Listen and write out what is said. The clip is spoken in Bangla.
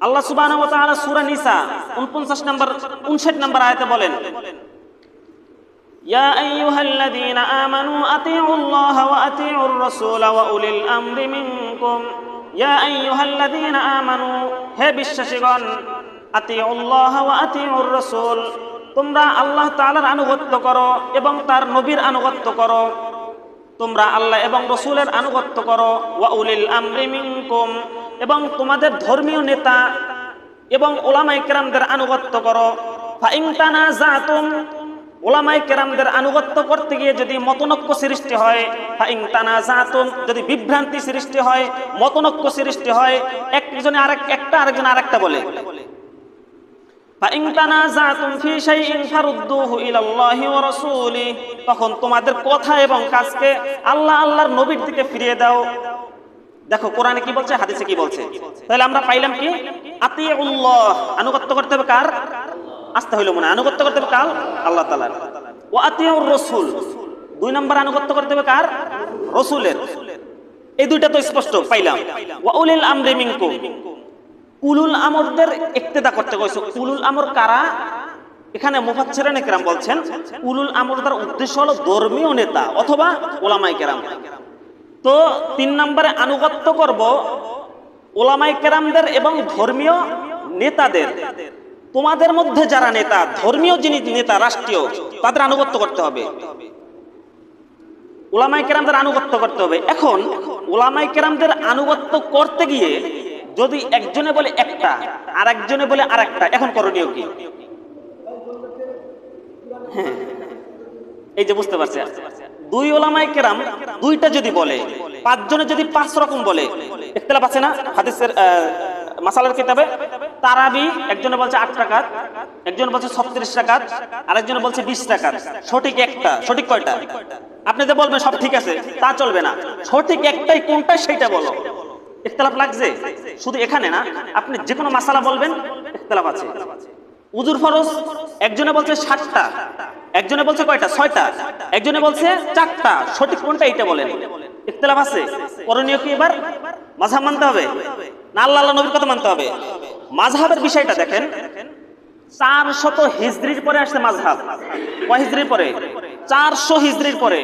আল্লাহ সুবহানাহু ওয়া তাআলা সূরা নিসা 49 নম্বর 59 নম্বর আয়াতে বলেন يا أيها الذين آمنوا أطيعوا الله وأطيعوا الرسول وأولي الأمر منكم يا أيها الذين آمنوا হে বিশ্বাসীগণ أطيعوا الله وأطيعوا الرسول তোমরা আল্লাহ তাআলার আনুগত্য করো এবং তার নবীর আনুগত্য করো তোমরা আল্লাহ এবং রসুলের আনুগত্য করো ওয়া উলিল আমরি মিনকুম এবং তোমাদের ধর্মীয় নেতা এবং ওলামাই কেরামদের আনুগত্য করো। ফাইমতানা জাতুম ওলামাই কেরামদের আনুগত্য করতে গিয়ে যদি মতনক্য সৃষ্টি হয় ফাইমতানা জাতুম যদি বিভ্রান্তি সৃষ্টি হয়, মতনক্য সৃষ্টি হয়, একজনে আরেক, একটা আরেকজন আরেকটা বলে। তখন তোমাদের কথা এবং কাজকে আল্লাহ, আল্লাহর নবীর দিকে ফিরিয়ে দাও। দেখো, কোরআনে কি বলছে, হাদিসে কি বলছে? তাহলে আমরা পাইলাম কি? আতিউল্লাহ। আনুগত্য করতে হবে কার? আসতে হইল মনে। আনুগত্য করতে হবে কার? আল্লাহ তাআলার। ও আতিউর রাসূল দুই নম্বর আনুগত্য করতে হবে কার? রসুলের। এই দুইটা তো স্পষ্ট, পাইলাম। ওয়া উলিল আমরি মিনকুম। উলুল আমরদের ইক্তেদা করতে কইছে। উলুল আমর কারা? এখানে মুফাচ্ছিরানে কেরাম বলছেন, উলুল আমরদের উদ্দেশ্য হলো ধর্মীয় নেতা অথবা ওলামাই কেরাম। তো তিন নম্বরে আনুগত্য করব ওলামাই কেরামদের এবং ধর্মীয় নেতাদের। তোমাদের মধ্যে যারা নেতা ধর্মীয় যিনি নেতা রাষ্ট্রীয় তাদের আনুগত্য করতে হবে। ওলামাই কেরামদের আনুগত্য করতে হবে। এখন ওলামাই কেরামদের আনুগত্য করতে গিয়ে যদি একজনে বলে একটা আর একজনে বলে আর একটা এখন করণীয় কি? হ্যাঁ, এই যে বুঝতে পারছি দুই ওলামাই কেরাম দুইটা যদি বলে, পাঁচজনে যদি পাঁচ রকম বলে, ইখতিলাফ আছে না হাদিসের মাসালার কিতাবে? তারাবি, একজনে বলছে আট টাকা একজন বলছে ছত্রিশ টাকা আরেকজন বলছে বিশ টাকা সঠিক একটা, সঠিক কয়টা? আপনি যে বলবেন সব ঠিক আছে, তা চলবে না। সঠিক একটাই কোনটা সেটা বলো। ইখতলাফ লাগছে? শুধু এখানে না, আপনি যে কোনো মাসালা বলবেন, ইখতলাফ আছে। উজুর ফরজ, একজনে বলছে ষাটটা। একজনে বলছে কয়টা? ছয়টা। একজনে বলছে চারটা। সঠিক কোনটা এটা বলেন। ইখতলাফ আছে? করণীয় কি এবার? মাঝহাব মানতে হবে। না, আল্লাহ আল্লাহ নবীর কথা মানতে হবে। মাঝহাবের বিষয়টা দেখেন। চার শত হিজড়ির পরে আসছে মাঝহাব। কয় হিজড়ির পরে? চারশো হিজড়ির পরে।